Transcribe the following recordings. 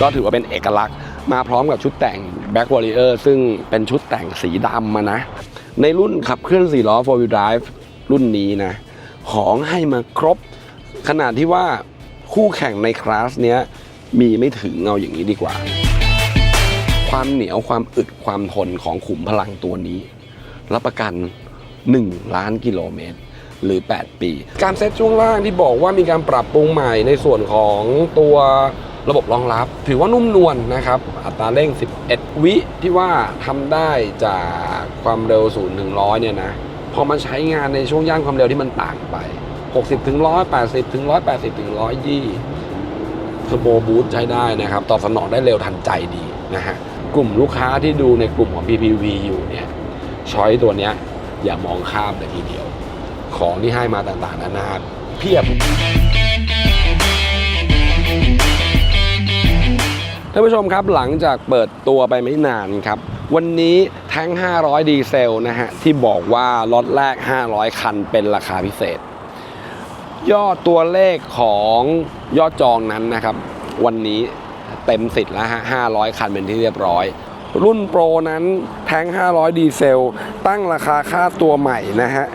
ก็ถือว่าเป็นเอกลักษณ์มาพร้อมกับชุดแต่ง Back Warrior ซึ่งเป็นชุดแต่งสีดำมานะ ในรุ่นขับเคลื่อน4ล้อ 4 wheel drive รุ่นนี้นะ ของให้มาครบ ขนาดที่ว่าคู่แข่งในคลาสเนี้ยมีไม่ถึงเอาอย่างนี้ดีกว่า ความเหนียวความอึดความทนของขุมพลังตัวนี้ รับประกัน 1 ล้านกิโลเมตรหรือ 8 ปี การเซตช่วงล่างที่บอกว่ามีการปรับปรุงใหม่ในส่วนของตัว ระบบรองรับ ถือว่านุ่มนวลนะครับ อัตราเร่ง 11 วิที่ว่าทำได้จากความเร็ว0ถึง100เนี่ยนะพอมาใช้งานในช่วงย่านความเร็วที่มันต่างไป 60ถึง180ถึง180ถึง120เทอร์โบบูสใช้ได้นะครับตอบสนองได้เร็วทันใจดีนะฮะกลุ่มลูกค้าที่ดูในกลุ่มของ PPV อยู่เนี่ยช้อยตัวเนี้ยอย่ามองข้ามเลยทีเดียว ของที่ให้มาต่างๆนานาเพียบ ท่านผู้ชมครับหลังจากเปิดตัวไปไม่นานครับ วันนี้แท้ง 500 ดีเซลนะฮะ ที่บอกว่าล็อตแรก 500 คันเป็นราคาพิเศษ ยอดตัวเลขของยอดจองนั้นนะครับ วันนี้เต็มสิทธิ์แล้วฮะ 500 คันเป็นที่เรียบร้อย รุ่นโปรนั้นแท้ง 500 ดีเซล ตั้งราคาค่าตัวใหม่นะฮะ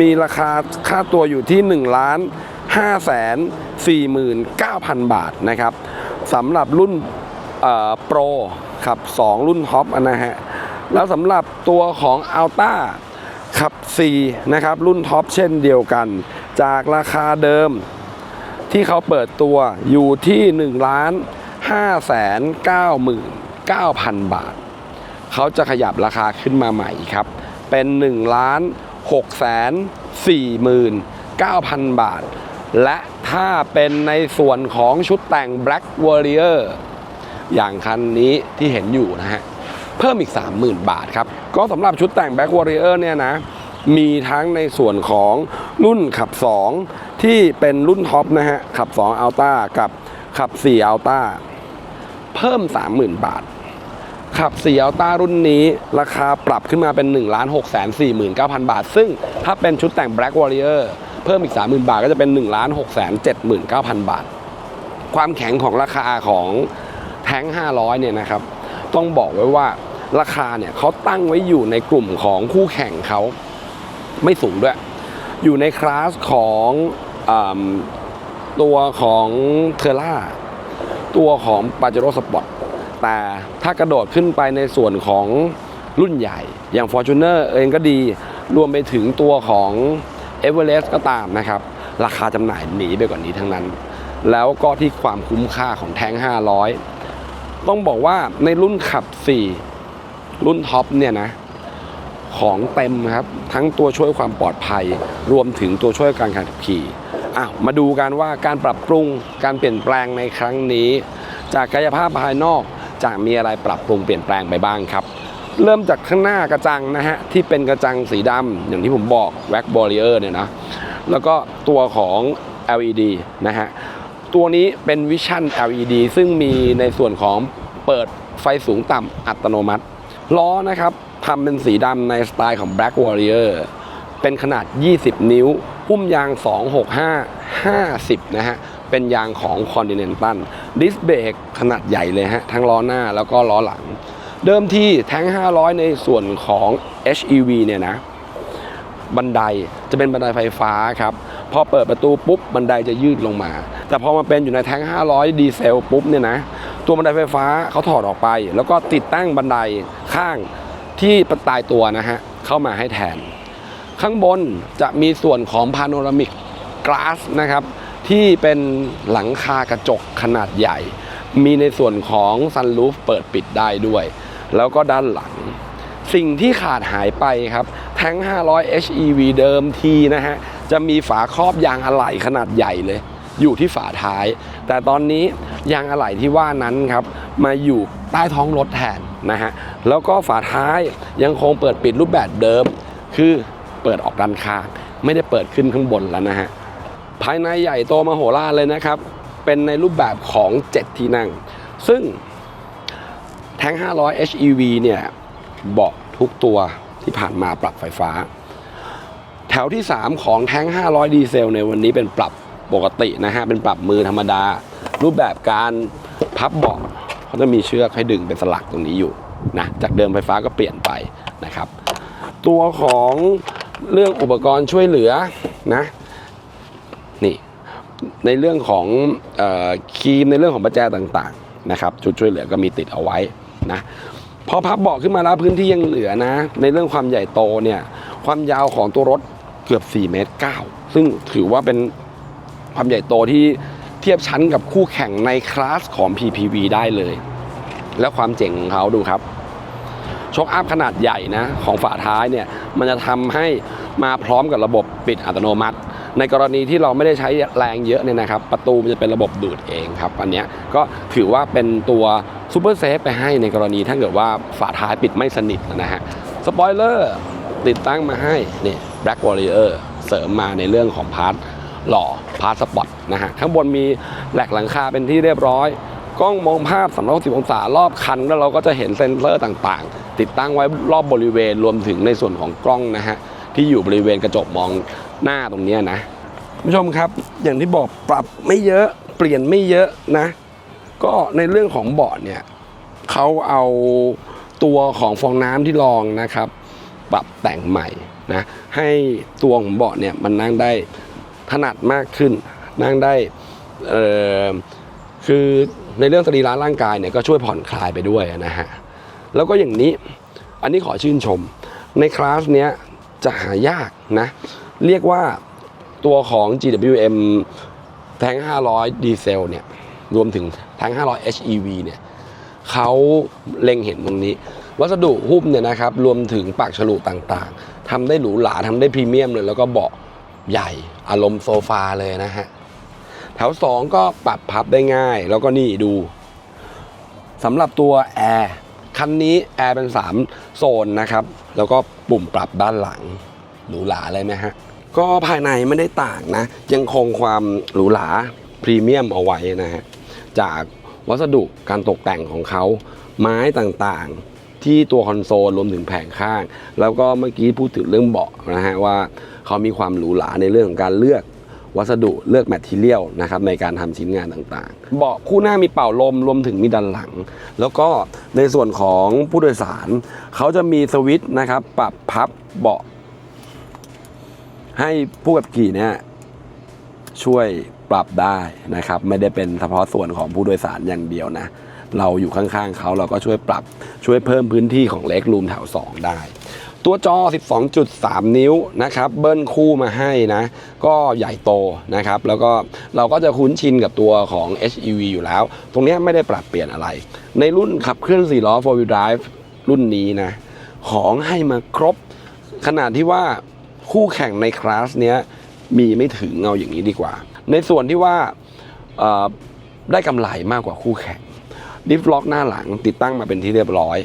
มีราคาค่าตัวอยู่ที่ 1 ล้าน5แสน49,000 บาทนะครับสำหรับรุ่น โปรครับ 2 รุ่นท็อปนะฮะ แล้วสำหรับตัวของ a l t a ขับ 4 นะครับ รุ่นท็อปเช่นเดียวกัน จากราคาเดิมที่เขาเปิดตัวอยู่ที่1ล้าน5แสน99,000 บาท เขาจะขยับราคาขึ้นมาใหม่ครับ เป็น1ล้าน6แสน49,000 บาท และถ้าเป็นในส่วนของชุดแต่ง Black Warrior อย่างคันนี้ที่เห็นอยู่นะฮะ เพิ่มอีก 30,000 บาทครับ ก็สำหรับชุดแต่ง Back Warrior เนี่ยนะ มีทั้งในส่วนของรุ่นขับ 2 ที่เป็นรุ่นท็อปนะฮะ ขับ 2 Alta กับขับ 4 Alta เพิ่ม 30,000 บาท ขับ 4 Alta รุ่นนี้ราคาปรับขึ้นมาเป็น 1 6 4 9 0 0 0 บาท ซึ่งถ้าเป็นชุดแต่ง Black Warrior เพิ่มอีก 30,000 บาทก็จะเป็น 1 6 7 9 0 0 0 บาท ความแข็งของราคาของ แท้ง 500 เนี่ยนะครับ ต้องบอกไว้ว่าราคาเนี่ยเขาตั้งไว้อยู่ในกลุ่มของคู่แข่งเขาไม่สูงด้วย อยู่ในคลาสของอตัวของเทอร่าตัวของปาเจโร่สปอร์ตแต่ถ้ากระโดดขึ้นไปในส่วนของรุ่นใหญ่ อย่าง Fortuner เองก็ดี รวมไปถึงตัวของ e v e r e s t ก็ตามนะครับ ราคาจำหน่ายหนีไปกว่านี้ทั้งนั้น แล้วก็ที่ความคุ้มค่าของแท้ง 500 ต้องบอกว่าในรุ่นขับ 4 รุ่นท็อปเนี่ยนะ ของเต็มครับ ทั้งตัวช่วยความปลอดภัย รวมถึงตัวช่วยการขับขี่อ้าวมาดูกันว่าการปรับปรุงการเปลี่ยนแปลงในครั้งนี้ จากกายภาพภายนอกจะมีอะไรปรับปรุงเปลี่ยนแปลงไปบ้างครับ เริ่มจากข้างหน้ากระจังนะฮะ ที่เป็นกระจังสีดำอย่างที่ผมบอก w a c b o r r i e r เนี่ยนะ แล้วก็ตัวของ LED นะฮะ ตัวนี้เป็น Vision LED ซึ่งมีในส่วนของเปิดไฟสูงต่ำอัตโนมัติ ล้อนะครับทำเป็นสีดำในสไตล์ของ Black Warrior เป็นขนาด 20 นิ้วหุ้มยาง 265 50 นะฮะ เป็นยางของ Continental ดิสเบรกขนาดใหญ่เลยฮะ ทั้งล้อหน้าแล้วก็ล้อหลัง เดิมที่แท้ง 500 ในส่วนของ HEV เนี่ยนะ บันไดจะเป็นบันไดไฟฟ้าครับ พอเปิดประตูปุ๊บบันไดจะยืดลงมา แต่พอมาเป็นอยู่ในแท้ง 500 ดีเซลปุ๊บเนี่ยนะตัวบันไดไฟฟ้าเขาถอดออกไป แล้วก็ติดตั้งบันไดข้างที่ปตายตัวนะฮะเข้ามาให้แทน ข้างบนจะมีส่วนของพาโนรามิกก a าสนะครับที่เป็นหลังคากระจกขนาดใหญ่ มีในส่วนของซันรูฟเปิดปิดได้ด้วย แล้วก็ด้านหลัง สิ่งที่ขาดหายไปครับ แท้ง 500 HEV เดิมทีนะฮะ จะมีฝาครอบยางอะไหล่ขนาดใหญ่เลย อยู่ที่ฝาท้าย แต่ตอนนี้ยางอะไหล่ที่ว่านั้นครับมาอยู่ใต้ท้องรถแทนนะฮะแล้วก็ฝาท้ายยังคงเปิดปิดรูปแบบเดิม คือเปิดออกด้านข้างไม่ได้เปิดขึ้นข้างบนแล้วนะฮะภายในใหญ่โตมโหฬารเลยนะครับ เป็นในรูปแบบของ 7 ที่นั่ง ซึ่งแท้ง500 HEV เนี่ยเบาะทุกตัวที่ผ่านมาปรับไฟฟ้า แถวที่ 3 ของแท้ง 500 ดีเซลในวันนี้เป็นปรับปกตินะฮะ เป็นปรับมือธรรมดา รูปแบบการพับเบาะเขาจะมีเชือกให้ดึงเป็นสลักตรงนี้อยู่นะจากเดิมไฟฟ้าก็เปลี่ยนไปนะครับ ตัวของเรื่องอุปกรณ์ช่วยเหลือนะนี่ในเรื่องของออครีมในเรื่องของประแจต่างๆนะครับชุดช่วยเหลือก็มีติดเอาไว้นะพอพับเบาะขึ้นมาแล้วพื้นที่ยังเหลือนะ ในเรื่องความใหญ่โตเนี่ยความยาวของตัวรถ เกือบ4เมตร9ซึ่งถือว่าเป็นความใหญ่โตที่เทียบชั้นกับคู่แข่งในคลาสของ PPV ได้เลย แล้วความเจ๋งของเขาดูครับช็อคอัพขนาดใหญ่นะของฝาท้ายเนี่ยมันจะทำให้มาพร้อมกับระบบปิดอัตโนมัติ ในกรณีที่เราไม่ได้ใช้แรงเยอะเนี่ยนะครับ ประตูมันจะเป็นระบบดูดเองครับอันนี้ก็ถือว่าเป็นตัวซูเปอร์เซฟไปให้ในกรณีถ้าเกิดว่าฝาท้ายปิดไม่สนิทนะฮะสปอยเลอร์ติดตั้งมาให้นี่ Black Warrior เสริมมาในเรื่องของพาร์ทหล่อพาร์ทสปอตนะฮะข้างบนมีแหลกหลังคาเป็นที่เรียบร้อย กล้องมองภาพ 360 องศารอบคัน แล้วเราก็จะเห็นเซ็นเซอร์ต่างๆ ติดตั้งไว้รอบบริเวณรวมถึงในส่วนของกล้องนะฮะที่อยู่บริเวณกระจกมองหน้าตรงนี้นะคุณผู้ชมครับอย่างที่บอกปรับไม่เยอะเปลี่ยนไม่เยอะนะ ก็ในเรื่องของเบาะเนี่ยเขาเอาตัวของฟองน้ำที่รองนะครับ ปรับแต่งใหม่ นะให้ตัวของเบาะเนี่ยมันนั่งได้ถนัดมากขึ้น นั่งได้คือในเรื่องสรีระร่างกายเนี่ยก็ช่วยผ่อนคลายไปด้วยนะฮะแล้วก็อย่างนี้อันนี้ขอชื่นชม ในคลาสเนี้ยจะหายากนะ เรียกว่าตัวของ GWM แทง500 ดีเซลเนี่ยรวมถึงแทง500 HEV เนี่ยเขาเล็งเห็นตรงนี้ วัสดุหุ้มเนี่ยนะครับรวมถึงปากฉลุต่างๆ ทำได้หรูหราทำได้พรีเมียมเลย แล้วก็เบาะใหญ่อารมณ์โซฟาเลยนะฮะแถว2ก็ปรับพับได้ง่าย แล้วก็นี่ดูสำหรับตัวแอร์คันนี้แอร์เป็น 3 โซนนะครับ แล้วก็ปุ่มปรับด้านหลังหรูหราเลยไหมฮะ ก็ภายในไม่ได้ต่างนะ ยังคงความหรูหราพรีเมียมเอาไว้นะฮะ จากวัสดุการตกแต่งของเขาไม้ต่างๆ ที่ตัวคอนโซลรวมถึงแผงข้าง แล้วก็เมื่อกี้พูดถึงเรื่องเบาะนะฮะว่าเขามีความหรูหราในเรื่องของการเลือกวัสดุเลือกแมทเทียลนะครับในการทำชิ้นงานต่างๆ เบาะคู่หน้ามีเป่าลมรวมถึงมีดันหลัง แล้วก็ในส่วนของผู้โดยสาร เขาจะมีสวิตช์นะครับ ปรับพับเบาะ ให้ผู้ขับขี่เนี่ยช่วยปรับได้นะครับ ไม่ได้เป็นเฉพาะส่วนของผู้โดยสารอย่างเดียวนะ เราอยู่ข้างๆเขาเราก็ช่วยปรับช่วยเพิ่มพื้นที่ของเล็กรูมแถว 2 ได้ตัวจอ 12.3 นิ้วนะครับ เบิ้ลคู่มาให้นะ ก็ใหญ่โตนะครับ แล้วก็เราก็จะคุ้นชินกับตัวของ HEV อยู่แล้ว ตรงนี้ไม่ได้ปรับเปลี่ยนอะไร ในรุ่นขับเคลื่อน 4 ล้อ 4 wheel drive รุ่นนี้นะ ของให้มาครบ ขนาดที่ว่าคู่แข่งในคลาสเนี้ยมีไม่ถึงเอาอย่างนี้ดีกว่า ในส่วนที่ว่าได้กำไรมากกว่าคู่แข่ง ดิฟล็อกหน้าหลังติดตั้งมาเป็นที่เรียบร้อย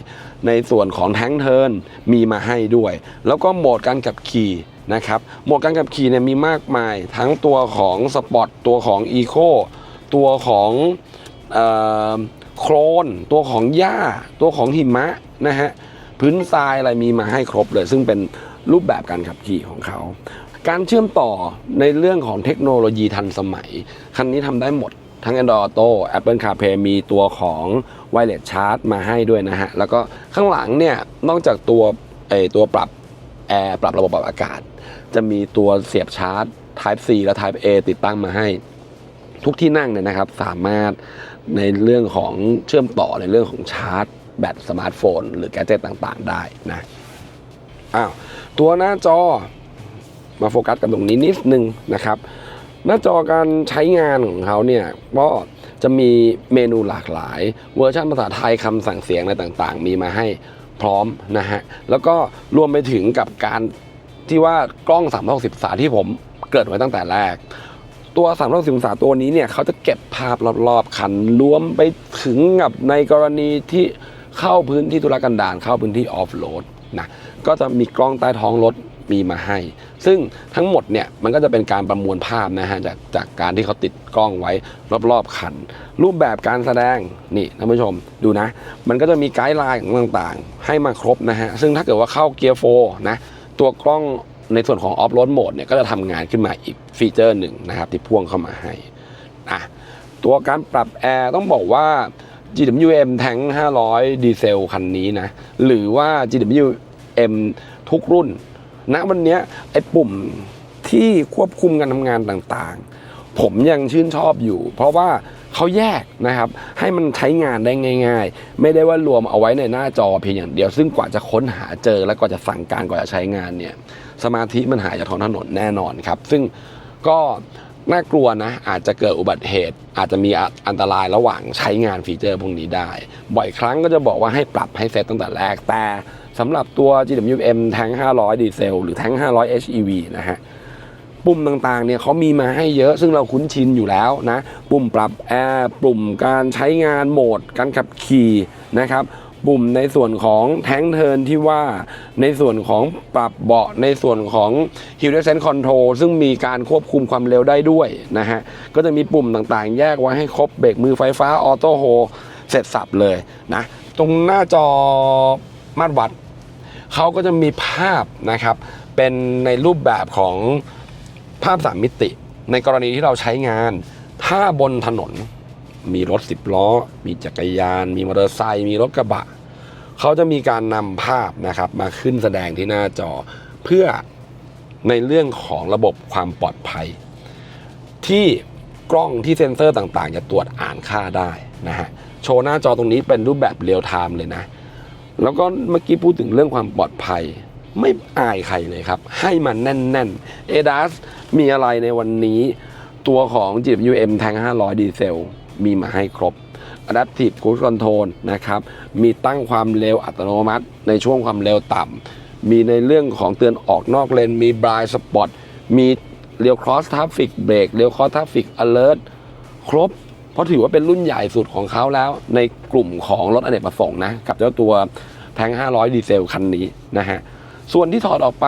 ในส่วนของแท้งเทิร์นมีมาให้ด้วย แล้วก็โหมดการขับขี่นะครับโหมดการขับขี่เนี่ยมีมากมาย ทั้งตัวของสปอร์ตตัวของอีโคตัวของโครน ตัวของหญ้า ตัวของหิมะนะฮะพื้นทรายอะไรมีมาให้ครบเลย ซึ่งเป็นรูปแบบการขับขี่ของเขา การเชื่อมต่อในเรื่องของเทคโนโลยีทันสมัย คันนี้ทำได้หมด ทั้ง Android Auto Apple CarPlay มีตัวของ Wireless Charge มาให้ด้วยนะฮะ แล้วก็ข้างหลังเนี่ย นอกจากตัวไอตัวปรับแอร์ปรับระบบปรับอากาศ จะมีตัวเสียบชาร์จ Type C และ Type A ติดตั้งมาให้ ทุกที่นั่งเนี่ยนะครับ สามารถในเรื่องของเชื่อมต่อในเรื่องของชาร์จ แบตสมาร์ทโฟน หรือแกดเจิตต่างๆ ได้นะอ้าวตัวหน้าจอมาโฟกัสกันตรงนี้นิดนึงนะครับ หน้าจอการใช้งานของเขาเนี่ยก็จะมีเมนูหลากหลาย เวอร์ชันภาษาไทยคำสั่งเสียงอะไรต่างๆ มีมาให้พร้อมนะฮะ แล้วก็รวมไปถึงกับการที่ว่ากล้อง 360องศาที่ผมเกิดไว้ตั้งแต่แรก ตัว360องศาตัวนี้เนี่ยเขาจะเก็บภาพรอบๆคันรวมไปถึงกับในกรณีที่เข้าพื้นที่ธุรกันดารเข้าพื้นที่ออฟโรดนะก็จะมีกล้องใต้ท้องรถ มีมาให้ ซึ่งทั้งหมดเนี่ยมันก็จะเป็นการประมวลภาพนะฮะจากจากการที่เขาติดกล้องไว้รอบๆคัน รูปแบบการแสดงนี่ท่านผู้ชมดูนะ มันก็จะมีไกด์ไลน์ต่างๆ ให้มาครบนะฮะซึ่งถ้าเกิดว่าเข้าเกียร์โฟนะตัวกล้องในส่วนของออฟโรดโหมดเนี่ยก็จะทำงานขึ้นมาอีกฟีเจอร์หนึ่งนะครับที่พ่วงเข้ามาให้อะตัวการปรับแอร์ต้องบอกว่า GWM แทง500 ดีเซลคันนี้นะ หรือว่า GWM ทุกรุ่น ณวันนี้ไอ้ปุ่มที่ควบคุมการทำงานต่างๆ ผมยังชื่นชอบอยู่ เพราะว่าเขาแยกนะครับให้มันใช้งานได้ง่าย ๆ ไม่ได้ว่ารวมเอาไว้ในหน้าจอเพียงอย่างเดียว ซึ่งกว่าจะค้นหาเจอแล้วก็จะสั่งการกว่าจะใช้งานเนี่ยสมาธิมันหายจากท้องถนนแน่นอนครับ ซึ่งก็น่ากลัวนะอาจจะเกิดอุบัติเหตุ อาจจะมีอันตรายระหว่างใช้งานฟีเจอร์พวกนี้ได้ บ่อยครั้งก็จะบอกว่าให้ปรับให้เซตตั้งแต่แรกแต่ สำหรับตัว GWM แทง500 ดีเซล หรือแทง500 HEV นะฮะ ปุ่มต่างๆ เนี่ยเขามีมาให้เยอะ ซึ่งเราคุ้นชินอยู่แล้วนะ ปุ่มปรับแอร์ปุ่มการใช้งานโหมด การขับขี่นะครับ ปุ่มในส่วนของแท้งเทิร์นที่ว่า ในส่วนของปรับเบาะ ในส่วนของ Hill Descent Control ซึ่งมีการควบคุมความเร็วได้ด้วยนะฮะ ก็จะมีปุ่มต่างๆ แยกไว้ให้ครบ เบรกมือไฟฟ้า ออโต้โฮ เสร็จสับเลยนะ ตรงหน้าจอมาตรวัด เขาก็จะมีภาพนะครับ เป็นในรูปแบบของภาพสามมิติ ในกรณีที่เราใช้งาน ถ้าบนถนนมีรถสิบล้อ มีจักรยาน มีมอเตอร์ไซค์มีรถกระบะ เขาจะมีการนำภาพนะครับมาขึ้นแสดงที่หน้าจอ เพื่อในเรื่องของระบบความปลอดภัย ที่กล้องที่เซ็นเซอร์ต่างๆ จะตรวจอ่านค่าได้นะฮะ โชว์หน้าจอตรงนี้เป็นรูปแบบเรียลไทม์เลยนะ แล้วก็เมื่อกี้พูดถึงเรื่องความปลอดภัย ไม่อายใครเลยครับ ให้มันแน่นๆ ADAS มีอะไรในวันนี้ ตัวของ GWM แทง 500 ดีเซล มีมาให้ครบ Adaptive Cruise Control นะครับ มีตั้งความเร็วอัตโนมัติ ในช่วงความเร็วต่ำ มีในเรื่องของเตือนออกนอกเลน มี Blind Spot มีเรียว Cross Traffic Brake เรียว Cross Traffic Alert ครบ เพราะถือว่าเป็นรุ่นใหญ่สุดของเขาแล้วในกลุ่มของรถอเนกประสงค์นะกับเจ้าตัวแทง500 ดีเซลคันนี้นะฮะส่วนที่ถอดออกไป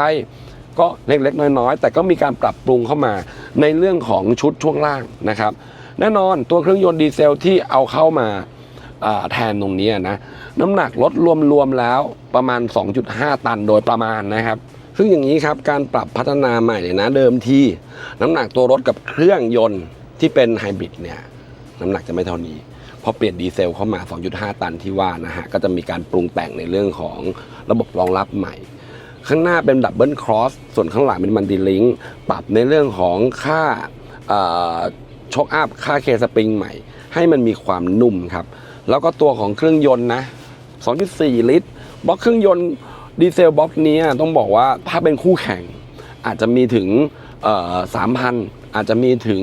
ก็เล็กๆ น้อยๆ แต่ก็มีการปรับปรุงเข้ามาในเรื่องของชุดช่วงล่างนะครับ แน่นอนตัวเครื่องยนต์ดีเซลที่เอาเข้ามาอ่าแทนตรงนี้นะน้ำหนักลดรวมๆแล้วประมาณ 2.5 ตันโดยประมาณนะครับ ซึ่งอย่างนี้ครับการปรับพัฒนาใหม่เนี่ยนะเดิมทีน้ำหนักตัวรถกับเครื่องยนต์ที่เป็นไฮบริดเนี่ย น้ำหนักจะไม่เท่านี้พอเปลี่ยนดีเซลเข้ามา 2.5 ตันที่ว่านะฮะก็จะมีการปรุงแต่งในเรื่องของระบบรองรับใหม่ ข้างหน้าเป็นดับเบิลครอสส่วนข้างหลังเป็นมันดีลิงปรับในเรื่องของค่าช็อคอัพค่าเคสปริงใหม่ ให้มันมีความนุ่มครับ แล้วก็ตัวของเครื่องยนต์นะ 2.4 ลิตรบล็อกเครื่องยนต์ดีเซลบล็อกนี้ต้องบอกว่าถ้าเป็นคู่แข่ง อาจจะมีถึงสามพันอาจจะมีถึง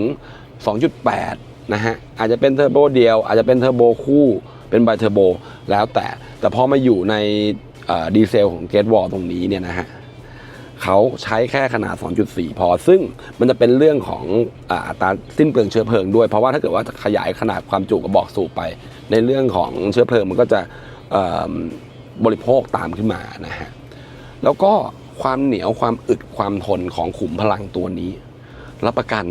2.8 นะฮะอาจจะเป็นเทอร์โบเดียว อาจจะเป็นเทอร์โบคู่เป็นไบเทอร์โบแล้วแต่แต่พอมาอยู่ในดีเซลของเกตวอลตรงนี้เนี่ยนะฮะเขาใช้แค่ขนาด 2.4 พอ ซึ่งมันจะเป็นเรื่องของอ่าอัตราสิ้นเปลืองเชื้อเพลิงด้วย เพราะว่าถ้าเกิดว่าขยายขนาดความจุกระบอกสูบไป ในเรื่องของเชื้อเพลิงมันก็จะบริโภคตามขึ้นมานะฮะ แล้วก็ความเหนียวความอึดความทนของขุมพลังตัวนี้ รับประกัน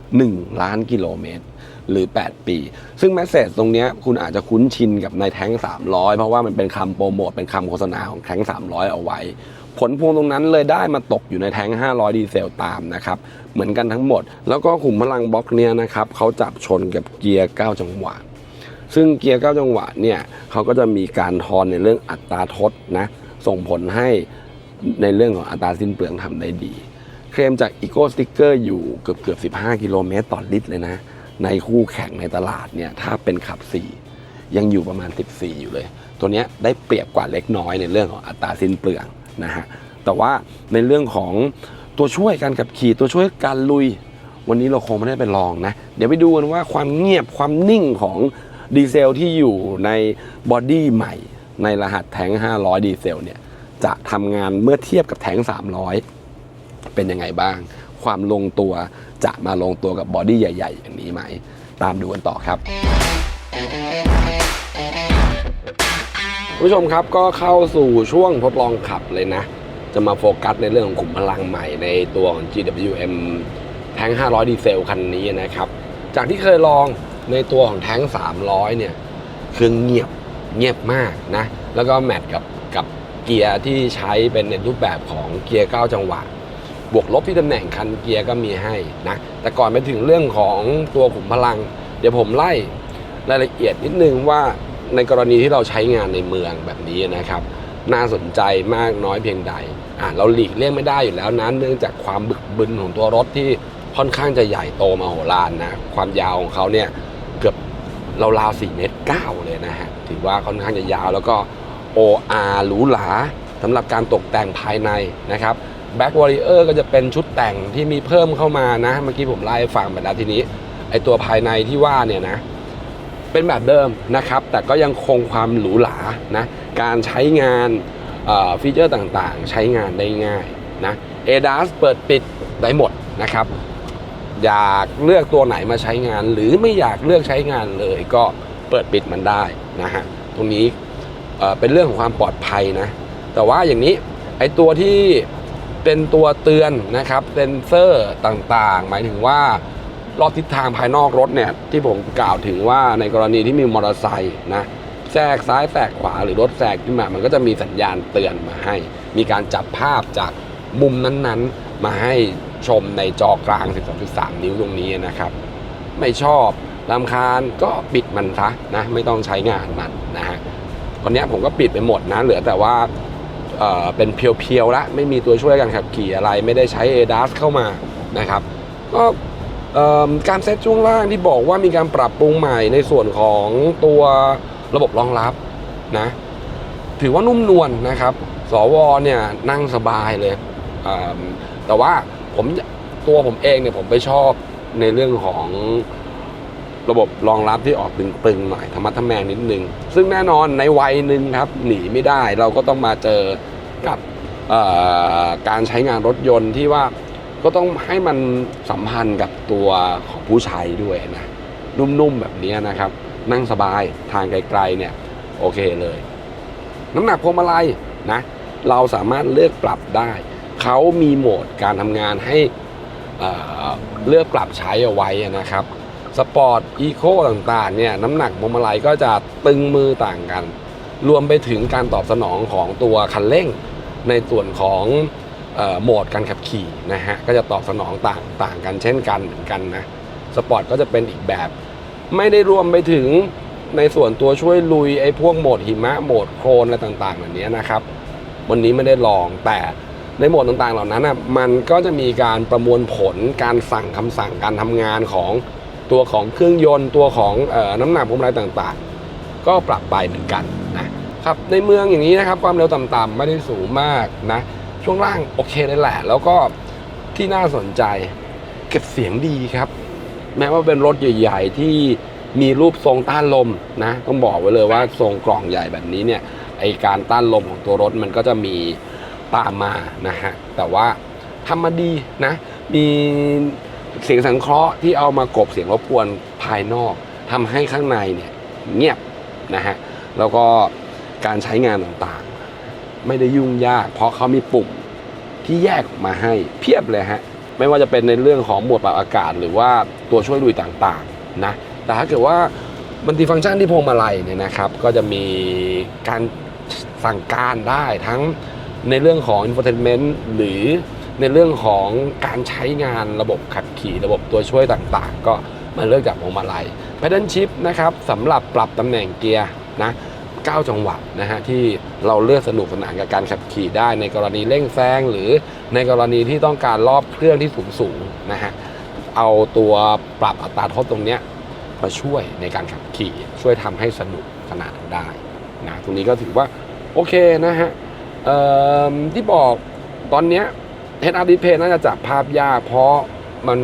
1 ล้านกิโลเมตร หรือ 8 ปี ซึ่งแมสเซจตรงนี้คุณอาจจะคุ้นชินกับในแท้ง 300 เพราะว่ามันเป็นคำโปรโมทเป็นคำโฆษณาของแท้ง 300 เอาไว้ ผลพวงตรงนั้นเลยได้มาตกอยู่ในแท้ง 500 ดีเซลตามนะครับ เหมือนกันทั้งหมด แล้วก็ขุมพลังบล็อกเนี้ยนะครับเขาจับชนกับเกียร์ 9 จังหวะ ซึ่งเกียร์ 9 จังหวะเนี่ยเขาก็จะมีการทอนในเรื่องอัตราทดนะส่งผลให้ในเรื่องของอัตราสิ้นเปลืองทำได้ดี เคลมจาก Eco Sticker อยู่เกือบเกือบ15 กิโลเมตรต่อลิตรเลยนะ ในคู่แข่งในตลาดเนี่ยถ้าเป็นขับ 4 ยังอยู่ประมาณ 14 อยู่เลย ตัวเนี้ยได้เปรียบกว่าเล็กน้อยในเรื่องของอัตราสิ้นเปลืองนะฮะแต่ว่าในเรื่องของตัวช่วยการขับขี่ตัวช่วยการลุย วันนี้เราคงไม่ได้ไปลองนะ เดี๋ยวไปดูกันว่าความเงียบความนิ่งของดีเซลที่อยู่ในบอดี้ใหม่ ในรหัสแท้ง500 ดีเซลเนี่ยจะทำงานเมื่อเทียบกับแท้ง300 เป็นยังไงบ้าง ความลงตัวจะมาลงตัวกับบอดี้ใหญ่ ๆ อย่างนี้ไหม ตามดูกันต่อครับผู้ชมครับก็เข้าสู่ช่วงทดลองขับเลยนะ จะมาโฟกัสในเรื่องของขุมพลังใหม่ในตัวของ GWM แท้ง 500 ดีเซลคันนี้นะครับ จากที่เคยลองในตัวของแท้ง 300 เนี่ยเครื่องเงียบเงียบมากนะ แล้วก็แมทกับกับเกียร์ที่ใช้เป็นในรูปแบบของเกียร์ 9 จังหวะ บวกลบที่ตำแหน่งคันเกียร์ก็มีให้นะ แต่ก่อนไปถึงเรื่องของตัวขุมพลัง เดี๋ยวผมไล่รายละเอียดนิดนึงว่าในกรณีที่เราใช้งานในเมืองแบบนี้นะครับ น่าสนใจมากน้อยเพียงใดอ่าเราหลีกเลี่ยงไม่ได้อยู่แล้วนะเนื่องจากความบึกบึนของตัวรถที่ค่อนข้างจะใหญ่โตมาโหฬารนะความยาวของเขาเนี่ยเกือบราวๆ4เมตร9เลยนะฮะถือว่าค่อนข้างจะยาวแล้วก็ OR หรูหราสำหรับการตกแต่งภายในนะครับ Back Warrior ก็จะเป็นชุดแต่งที่มีเพิ่มเข้ามานะ เมื่อกี้ผมไล่ฟังไปแล้วทีนี้ ไอตัวภายในที่ว่าเนี่ยนะ เป็นแบบเดิมนะครับ แต่ก็ยังคงความหรูหรานะการใช้งานฟีเจอร์ต่างๆ ใช้งานได้ง่ายนะ ADAS เปิดปิดได้หมดนะครับ อยากเลือกตัวไหนมาใช้งาน หรือไม่อยากเลือกใช้งานเลยก็เปิดปิดมันได้นะฮะตรงนี้เป็นเรื่องของความปลอดภัยนะ แต่ว่าอย่างนี้ไอตัวที่ เป็นตัวเตือนนะครับเซนเซอร์ต่างๆ หมายถึงว่ารอบทิศทางภายนอกรถเนี่ยที่ผมกล่าวถึงว่าในกรณีที่มีมอเตอร์ไซค์นะแทรกซ้ายแทรกขวาหรือรถแทรกขึ้นมา มันก็จะมีสัญญาณเตือนมาให้ มีการจับภาพจากมุมนั้นๆ มาให้ชมในจอกลาง 12.3 นิ้วตรงนี้นะครับ ไม่ชอบลำคาญก็ปิดมันซะนะไม่ต้องใช้งานมันนะฮะตอนนี้ผมก็ปิดไปหมดนะเหลือแต่ว่า เป็นเพียวๆแล้วไม่มีตัวช่วยการขับขี่อะไร ไม่ได้ใช้ ADAS เข้ามานะครับก็การเซตช่วงล่างที่บอกว่ามีการปรับปรุงใหม่ในส่วนของตัวระบบรองรับนะถือว่านุ่มนวลนะครับ สวเนี่ยนั่งสบายเลยเแต่ว่าผมตัวผมเองเนี่ยผมไปชอบในเรื่องของระบบรองรับที่ออกตึงๆหน่อยธรรมะทแมงนิดนึง ซึ่งแน่นอนในวัยหนึ่งครับ หนีไม่ได้เราก็ต้องมาเจอ กับการใช้งานรถยนต์ที่ว่าก็ต้องให้มันสัมพันธ์กับตัวของผู้ใช้ด้วยนะนุ่มๆแบบนี้นะครับ นั่งสบายทางไกลๆเนี่ยโอเคเลย น้ำหนักพวงมาลัยนะเราสามารถเลือกปรับได้ เขามีโหมดการทำงานให้เเลือกปรับใช้เอาไว้นะครับสปอร์ตอีโคต่างๆเนี่ยน้ำหนักพวงมาลัยก็จะตึงมือต่างกัน รวมไปถึงการตอบสนองของตัวคันเร่ง ในส่วนของโหมดการขับขี่นะฮะก็จะตอบสนองต่างต่างกันเช่นกันเหมือนกันนะสปอร์ตก็จะเป็นอีกแบบ ไม่ได้รวมไปถึงในส่วนตัวช่วยลุยไอ้พวกโหมดหิมะโหมดโคลนอะไรต่างๆแบบนี้นะครับวันนี้ไม่ได้ลองแต่ในโหมดต่างๆเหล่านั้นนะมันก็จะมีการประมวลผลการสั่งคำสั่งการทำงานของตัวของเครื่องยนต์ตัวของออน้ำหนักพวงมาลัยต่างๆ ก็ปรับไปเหมือนกัน นะครับในเมืองอย่างนี้นะครับ ความเร็วต่ำๆไม่ได้สูงมากนะ ช่วงล่างโอเคเลยแหละ แล้วก็ที่น่าสนใจเก็บเสียงดีครับ แม้ว่าเป็นรถใหญ่ ๆ ที่มีรูปทรงต้านลมนะ ต้องบอกไว้เลยว่าทรงกล่องใหญ่แบบนี้เนี่ยไอการต้านลมของตัวรถมันก็จะมีตามมานะฮะแต่ว่าทำมาดีนะ มีเสียงสังเคราะห์ที่เอามากบเสียงรบกวนภายนอกทำให้ข้างในเนี่ยเงียบนะฮะแล้วก็ การใช้งานต่างๆ ไม่ได้ยุ่งยาก เพราะเขามีปุ่มที่แยกออกมาให้เพียบเลยฮะ ไม่ว่าจะเป็นในเรื่องของหมวดปรับอากาศ หรือว่าตัวช่วยลุยต่างๆนะแต่ถ้าเกิดว่ามันติฟังก์ชันที่พวงมาลัยเนี่ยนะครับ ก็จะมีการสั่งการได้ทั้งในเรื่องของ infotainment หรือในเรื่องของการใช้งานระบบขับขี่ระบบตัวช่วยต่างๆ ก็มาเลือกจากพวงมาลัย pedal shift นะครับสำหรับปรับตำแหน่งเกียร์นะ 9 จังหวะนะฮะที่เราเลือกสนุกสนานกับการขับขี่ได้ในกรณีเร่งแซงหรือในกรณีที่ต้องการรอบเครื่องที่สูงสูงๆนะฮะเอาตัวปรับอัตราโทษตรงเนี้ยมาช่วยในการขับขี่ช่วยทำให้สนุกสนานได้นะตรงนี้ก็ถือว่าโอเคนะฮะที่บอกตอนเนี้ย Head Up Display น่าจะจับภาพยากเพราะมัน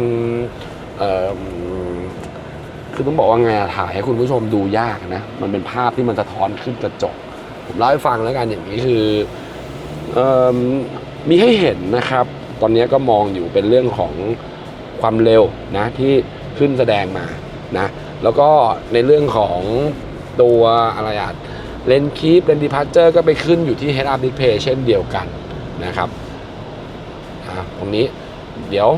เคือต้องบอกว่าไงอะถ่ายให้คุณผู้ชมดูยากนะ มันเป็นภาพที่มันสะท้อนขึ้นกระจก ผมเล่าให้ฟังแล้วกันอย่างนี้คืออมีให้เห็นนะครับ ตอนนี้ก็มองอยู่เป็นเรื่องของความเร็วนะที่ขึ้นแสดงมานะแล้วก็ในเรื่องของตัวอะไรอะเลนคีปเลนดิพาร์เจอร์ก็ไปขึ้นอยู่ที่ Head Up Display เช่นเดียวกันนะครับอะตรงนี้เดี๋ยว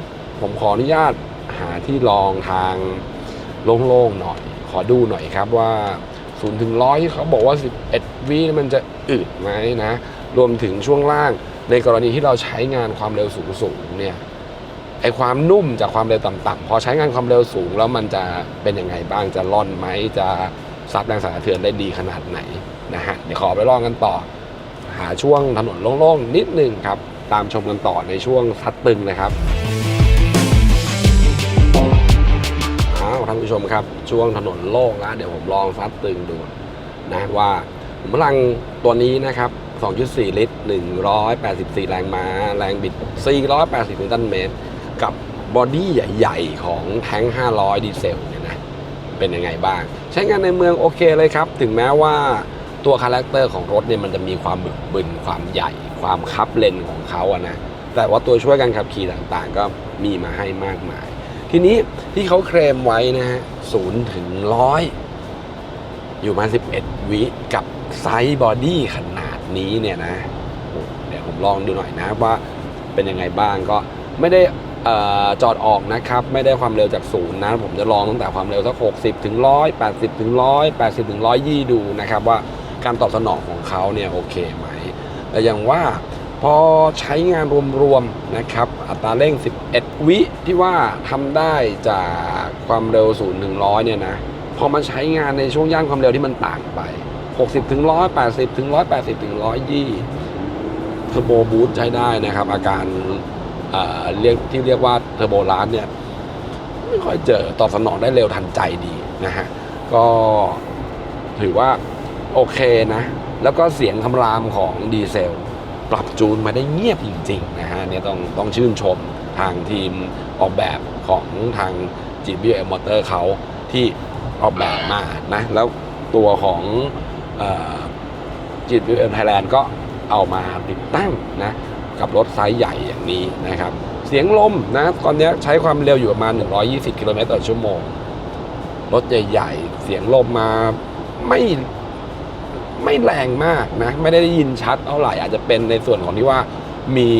ผมขออนุญาตหาที่ลองทาง โล่งๆหน่อยขอดูหน่อยครับว่า0ูนถึงร้อยที่เขาบอกว่า 11วิมันจะอึดไหมนะ รวมถึงช่วงล่างในกรณีที่เราใช้งานความเร็วสูงๆเนี่ยไอความนุ่มจากความเร็วต่ำๆพอใช้งานความเร็วสูงแล้วมันจะเป็นยังไงบ้างจะร่อนไหมจะซับแรงสั่นสะเทือนได้ดีขนาดไหนนะฮะเดี๋ยวขอไปลองกันต่อ หาช่วงถนนโล่งๆนิดนึงครับ ตามชมกันต่อในช่วงซัดตึงเลยครับ ท่านผู้ชมครับ ช่วงถนนโล่งแล้วเดี๋ยวผมลองซัดตึงดูนะว่าพลังตัวนี้นะครับ 2.4 ลิตร 184 แรงม้า แรงบิด 480 นิวตันเมตร กับบอดี้ใหญ่ๆ ของแท้ง 500 ดีเซลเนี่ยนะ เป็นยังไงบ้าง ใช้งานในเมืองโอเคเลยครับ ถึงแม้ว่าตัวคาแรคเตอร์ของรถเนี่ยมันจะมีความบึกบึน ความใหญ่ ความคับเลนของเขาอะนะ แต่ว่าตัวช่วยการขับขี่ต่างๆ ก็มีมาให้มากมาย ทีนี้ที่เขาเคลมไว้นะฮะศูนย์ถึงร้อยอยู่มา 11 วิกับไซส์บอดี้ขนาดนี้เนี่ยนะ เดี๋ยวผมลองดูหน่อยนะว่าเป็นยังไงบ้างก็ไม่ได้จอดออกนะครับ ไม่ได้ความเร็วจากศูนย์นะ ผมจะลองตั้งแต่ความเร็วสัก 60 ถึง 100 80 ถึง 100 80 ถึง 120 ดูนะครับว่าการตอบสนองของเขาเนี่ยโอเคไหมแต่อย่างว่า พอใช้งานรวมๆนะครับ อัตราเร่ง 11 วิที่ว่าทำได้จากความเร็ว0ถึง100 เนี่ยนะ พอมาใช้งานในช่วงย่านความเร็วที่มันต่างไป 60 ถึง 180 ถึง 180 ถึง 120เทอร์โบบูสต์ใช้ได้นะครับ อาการเอ่อเรียกที่เรียกว่าเทอร์โบลาสเนี่ย ไม่ค่อยเจอตอบสนองได้เร็วทันใจดีนะฮะ ก็ถือว่าโอเคนะ แล้วก็เสียงคำรามของดีเซล ปรับจูนมาได้เงียบจริงๆนะฮะเนี่ยต้องต้องชื่นชมทางทีมออกแบบของทาง g b m Motor เขาที่ออกแบบมานะแล้วตัวของจีบีเอ็มไทยแลนด์ก็เอามาติดตั้งนะกับรถไซส์ใหญ่อย่างนี้นะครับ เสียงลมนะตอนนี้ใช้ความเร็วอยู่ประมาณ 120 กิโลเมตรต่อชั่วโมง รถใหญ่ ๆ เสียงลมมาไม่ ไม่แรงมากนะ ไม่ได้ยินชัดเท่าไหร่อาจจะเป็นในส่วนของที่ว่ามี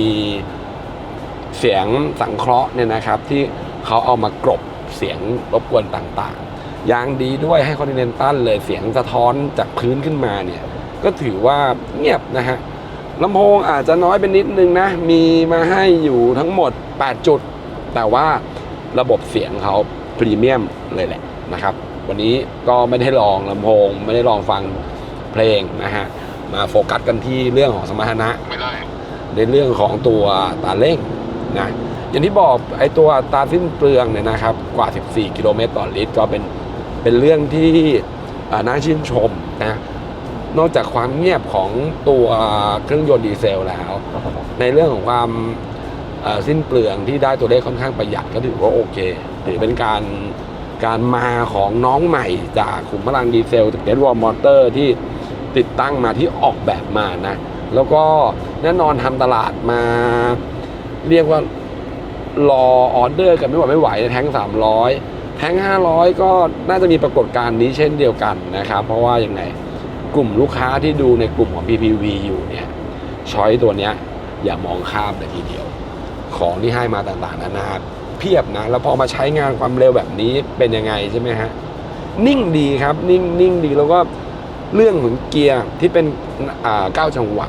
เสียงสังเคราะห์เนี่ยนะครับ ที่เขาเอามากรบเสียงรบกวนต่างๆ ยางดีด้วยให้คอนติเนนตัลเลยเสียงสะท้อนจากพื้นขึ้นมาเนี่ย ก็ถือว่าเงียบนะฮะลำโพงอาจจะน้อยเป็นนิดนึงนะ มีมาให้อยู่ทั้งหมด 8 จุด แต่ว่าระบบเสียงเขาพรีเมียมเลยแหละนะครับ วันนี้ก็ไม่ได้ลองลำโพง ไม่ได้ลองฟัง เพลงนะฮะมาโฟกัสกันที่เรื่องของสมรรถนะในเรื่องของตัวอัตราเร่งนะอย่างที่บอกไอ้ตัวอัตราสิ้นเปลืองเนี่ยนะครับกว่า 14 กิโลเมตรต่อลิตร ก็เป็นเป็นเรื่องที่อ่าน่าชื่นชมนะนอกจากความเงียบของตัวเครื่องยนต์ดีเซลแล้ว ในเรื่องของความเอ่อสิ้นเปลืองที่ได้ตัวเลขค่อนข้างประหยัดก็ถือว่าโอเคถือเป็นการการมาของน้องใหม่จากขุมพลังดีเซลจากเดนวอลมอเตอร์ที่ ติดตั้งมาที่ออกแบบมานะ แล้วก็แน่นอนทำตลาดมา เรียกว่ารอออเดอร์กันไม่ไหวไม่ไหวในแท้ง 300 แท้ง 500 ก็น่าจะมีปรากฏการณ์นี้เช่นเดียวกันนะครับ เพราะว่าอย่างไงกลุ่มลูกค้าที่ดูในกลุ่มของ PPV อยู่เนี่ยช้อยตัวเนี้ยอย่ามองข้ามเลยทีเดียว ของที่ให้มาต่างๆนานาเพียบนะ แล้วพอมาใช้งานความเร็วแบบนี้เป็นยังไงใช่ไหมฮะ นิ่งดีครับ นิ่งนิ่งดีแล้วก็ เรื่องของเกียร์ที่เป็นเก้าจังหวะ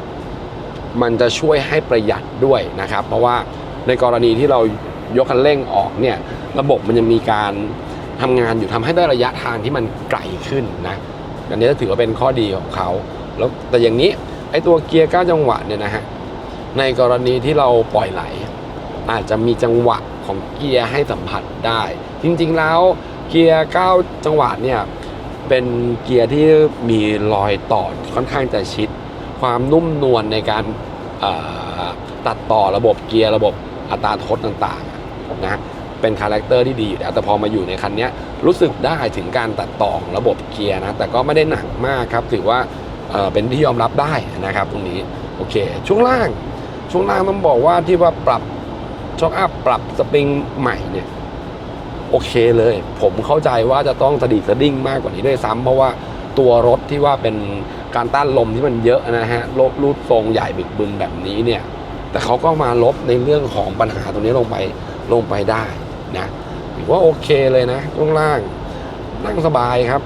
มันจะช่วยให้ประหยัดด้วยนะครับ เพราะว่าในกรณีที่เรายกคันเร่งออกเนี่ยระบบมันจะมีการทำงานอยู่ทำให้ได้ระยะทางที่มันไกลขึ้นนะอันนี้ถือว่าเป็นข้อดีของเขาแล้วแต่อย่างนี้ไอ้ตัวเกียร์9จังหวะเนี่ยนะฮะในกรณีที่เราปล่อยไหล อาจจะมีจังหวะของเกียร์ให้สัมผัสได้ จริงๆแล้วเกียร์9จังหวะเนี่ย เป็นเกียร์ที่มีรอยต่อค่อนข้างจะชิด ความนุ่มนวลในการตัดต่อระบบเกียร์ระบบอัตราทดต่างๆนะเป็นคาแรคเตอร์ที่ดีอยู่แล้วแต่พอมาอยู่ในคันนี้รู้สึกได้ถึงการตัดต่อระบบเกียร์นะแต่ก็ไม่ได้หนักมากครับ ถือว่าเเป็นที่ยอมรับได้นะครับตรงนี้โอเค ช่วงล่างช่วงล่างต้องบอกว่าที่ว่าปรับช็อคอัพปรับสปริงใหม่เนี่ย โอเคเลย ผมเข้าใจว่าจะต้องสะดีสะดิ้งมากกว่านี้ด้วยซ้ำเพราะว่าตัวรถที่ว่าเป็นการต้านลมที่มันเยอะนะฮะรถรูดทรงใหญ่บึกบึนแบบนี้เนี่ยแต่เขาก็มาลบในเรื่องของปัญหาตรงนี้ลงไปลงไปได้นะถือว่าโอเคเลยนะช่วงล่างนั่งสบายครับ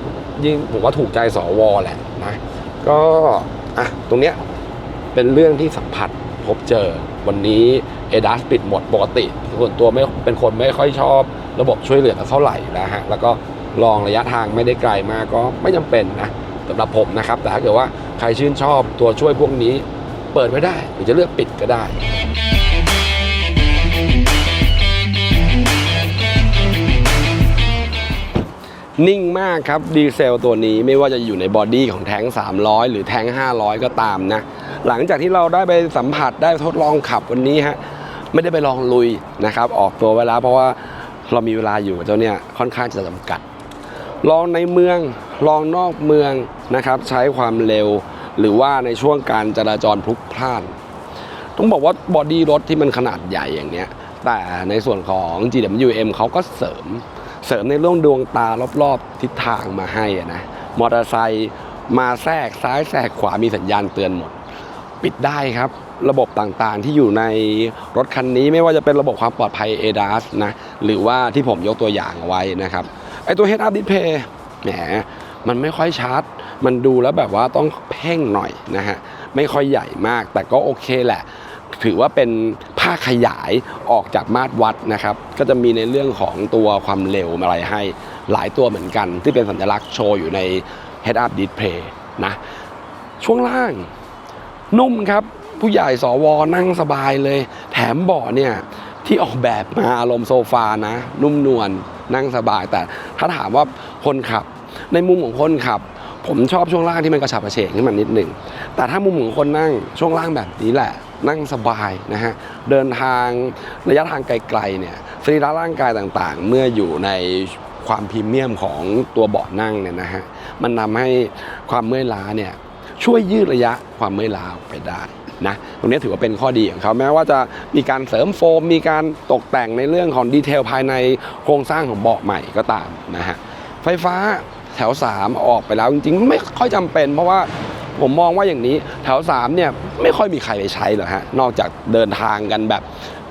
ยิ่งผมว่าถูกใจสวแหละนะก็อะตรงเนี้ยเป็นเรื่องที่สัมผัสพบเจอวันนี้ ADAS ปิดหมดปกติส่วนตัวไม่เป็นคนไม่ค่อยชอบ ระบบช่วยเหลือเท่าไหร่นะฮะแล้วก็ลองระยะทางไม่ได้ไกลมากก็ไม่จำเป็นนะสำหรับผมนะครับ แต่ถ้าเกิดว่าใครชื่นชอบตัวช่วยพวกนี้เปิดไว้ได้หรือจะเลือกปิดก็ได้นิ่งมากครับดีเซลตัวนี้ไม่ว่าจะอยู่ในบอดี้ของแท้ง 300 หรือแท้ง 500 ก็ตามนะ หลังจากที่เราได้ไปสัมผัสได้ทดลองขับวันนี้ฮะไม่ได้ไปลองลุยนะครับ ออกตัวไว้แล้วเพราะว่า เรามีเวลาอยู่กับเจ้าเนี่ยค่อนข้างจะจำกัด ลองในเมืองลองนอกเมืองนะครับ ใช้ความเร็วหรือว่าในช่วงการจราจรพลุกพล่าน ต้องบอกว่าบอดี้รถที่มันขนาดใหญ่อย่างเนี้ยแต่ในส่วนของ GWM เขาก็เสริม เสริมในเรื่องดวงตารอบๆทิศทางมาให้นะมอเตอร์ไซค์มาแทรกซ้ายแทรกขวามีสัญญาณเตือนหมด ปิดได้ครับ ระบบต่างๆ ที่อยู่ในรถคันนี้ไม่ว่าจะเป็นระบบความปลอดภัย ADAS นะหรือว่าที่ผมยกตัวอย่างเอาไว้นะครับไอตัว Head Up Display แหมมันไม่ค่อยชัด มันดูแล้วแบบว่าต้องเพ่งหน่อยนะฮะไม่ค่อยใหญ่มาก แต่ก็โอเคแหละ ถือว่าเป็นภาคขยายออกจากมาตรวัดนะครับ ก็จะมีในเรื่องของตัวความเร็วอะไรให้หลายตัวเหมือนกัน ที่เป็นสัญลักษณ์โชว์อยู่ใน Head Up Display นะช่วงล่างนุ่มครับ ผู้ใหญ่สวนั่งสบายเลย แถมเบาะเนี่ยที่ออกแบบมาอารมณ์โซฟานะ นุ่มนวลนั่งสบาย แต่ถ้าถามว่าคนขับ ในมุมของคนขับ ผมชอบช่วงล่างที่มันกระฉับกระเฉงขึ้นมานิดหนึ่งแต่ถ้ามุมของคนนั่งช่วงล่างแบบนี้แหละ นั่งสบายนะฮะเดินทางระยะทางไกลๆเนี่ยสรีระร่างกายต่างๆ เมื่ออยู่ในความพรีเมียมของตัวเบาะนั่งเนี่ยนะฮะมันทำให้ความเมื่อยล้าเนี่ยช่วยยืดระยะความเมื่อยล้าไปได้ นะตรงนี้ถือว่าเป็นข้อดีของเขาแม้ว่าจะมีการเสริมโฟม มีการตกแต่งในเรื่องของดีเทลภายในโครงสร้างของเบาะใหม่ก็ตามนะฮะไฟฟ้าแถว 3 ออกไปแล้วจริงๆ ไม่ค่อยจำเป็น เพราะว่าผมมองว่าอย่างนี้แถว 3 เนี่ยไม่ค่อยมีใครไปใช้หรอกฮะนอกจากเดินทางกันแบบ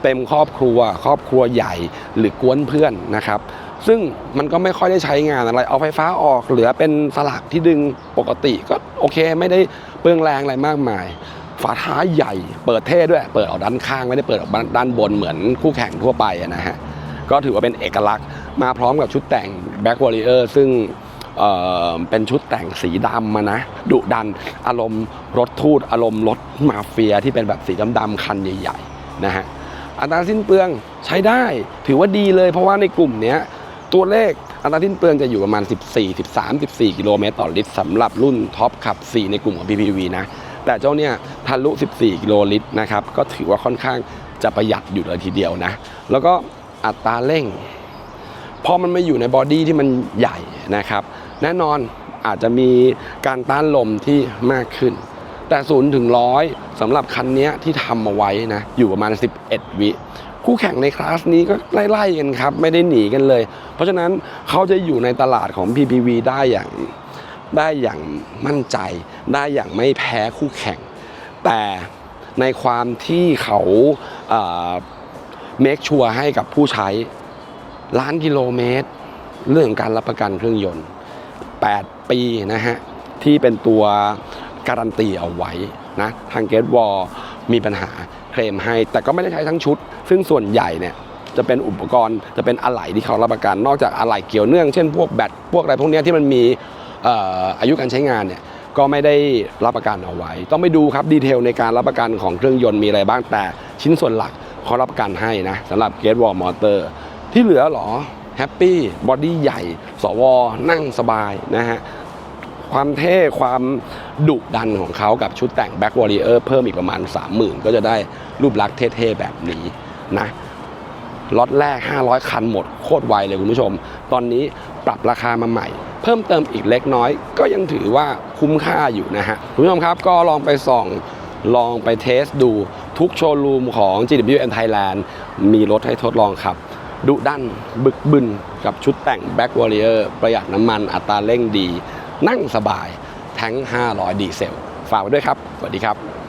เต็มครอบครัว ครอบครัวใหญ่หรือกวนเพื่อนนะครับซึ่งมันก็ไม่ค่อยได้ใช้งานอะไร เอาไฟฟ้าออกเหลือเป็นสลักที่ดึงปกติก็โอเคไม่ได้เปลืองแรงอะไรมากมาย ฝาท้ายใหญ่ เปิดเท่ด้วย เปิดออกด้านข้างไม่ได้เปิดออกด้านบนเหมือนคู่แข่งทั่วไปนะฮะ ก็ถือว่าเป็นเอกลักษณ์มาพร้อมกับชุดแต่ง Back Warrior ซึ่งเอ่อเป็นชุดแต่งสีดำมานะ ดุดันอารมณ์รถทูตอารมณ์รถมาเฟียที่เป็นแบบสีดำๆคันใหญ่ๆนะฮะอัตราสิ้นเปลืองใช้ได้ถือว่าดีเลยเพราะว่าในกลุ่มเนี้ยตัวเลขอัตราสิ้นเปลืองจะอยู่ประมาณ 14 13 14 กิโลเมตรต่อลิตรสำหรับรุ่นท็อปขับ 4 ในกลุ่มของ PPV นะ แต่เจ้าเนี่ยทะลุ 14 กิโลลิตรนะครับก็ถือว่าค่อนข้างจะประหยัดอยู่เลยทีเดียวนะ แล้วก็อัตราเร่งพอมันมาอยู่ในบอดี้ที่มันใหญ่นะครับ แน่นอนอาจจะมีการต้านลมที่มากขึ้น แต่ศูนย์ถึงร้อยสำหรับคันนี้ที่ทำมาไว้นะอยู่ประมาณ 11 วิคู่แข่งในคลาสนี้ก็ไล่ๆกันครับ ไม่ได้หนีกันเลย เพราะฉะนั้นเขาจะอยู่ในตลาดของ PPV ได้อย่าง ได้อย่างมั่นใจ ได้อย่างไม่แพ้คู่แข่ง แต่ในความที่เขาเมคชัวร์ให้กับผู้ใช้ล้านกิโลเมตร เรื่องการรับประกันเครื่องยนต์ 8 ปีนะฮะ ที่เป็นตัวการันตีเอาไว้นะทางเกตวอลมีปัญหาเคลมให้ แต่ก็ไม่ได้ใช้ทั้งชุด ซึ่งส่วนใหญ่เนี่ยจะเป็นอุปกรณ์จะเป็นอะไหล่ที่เขารับประกัน นอกจากอะไหล่เกี่ยวเนื่อง เช่นพวกแบตพวกอะไรพวกนี้ที่มันมี อายุการใช้งานเนี่ยก็ไม่ได้รับประกันเอาไว้ ต้องไปดูครับดีเทลในการรับประกันของเครื่องยนต์มีอะไรบ้างแต่ชิ้นส่วนหลักเขารับประกันให้นะสำหรับ Gate Wall Motor ที่เหลือหรอแฮปปี้บอดี้ใหญ่ สวนั่งสบายนะฮะความเท่ความดุดันของเขากับชุดแต่ง Back Warrior เพิ่มอีกประมาณ 30,000 ก็จะได้รูปลักษณ์เท่ๆแบบนี้นะ ล็อตแรก 500 คันหมดโคตรไวเลยคุณผู้ชม ตอนนี้ปรับราคามาใหม่ เพิ่มเติมอีกเล็กน้อย ก็ยังถือว่าคุ้มค่าอยู่นะฮะคุณผู้ชมครับก็ลองไปส่องลองไปเทสดูทุกโชว์รูมของ GWM Thailand มีรถให้ทดลองขับดุดันบึกบึนกับชุดแต่ง Back Warrior ประหยัดน้ำมันอัตราเร่งดี นั่งสบายทั้ง 500 ดีเซล ฝากไว้ด้วยครับ สวัสดีครับ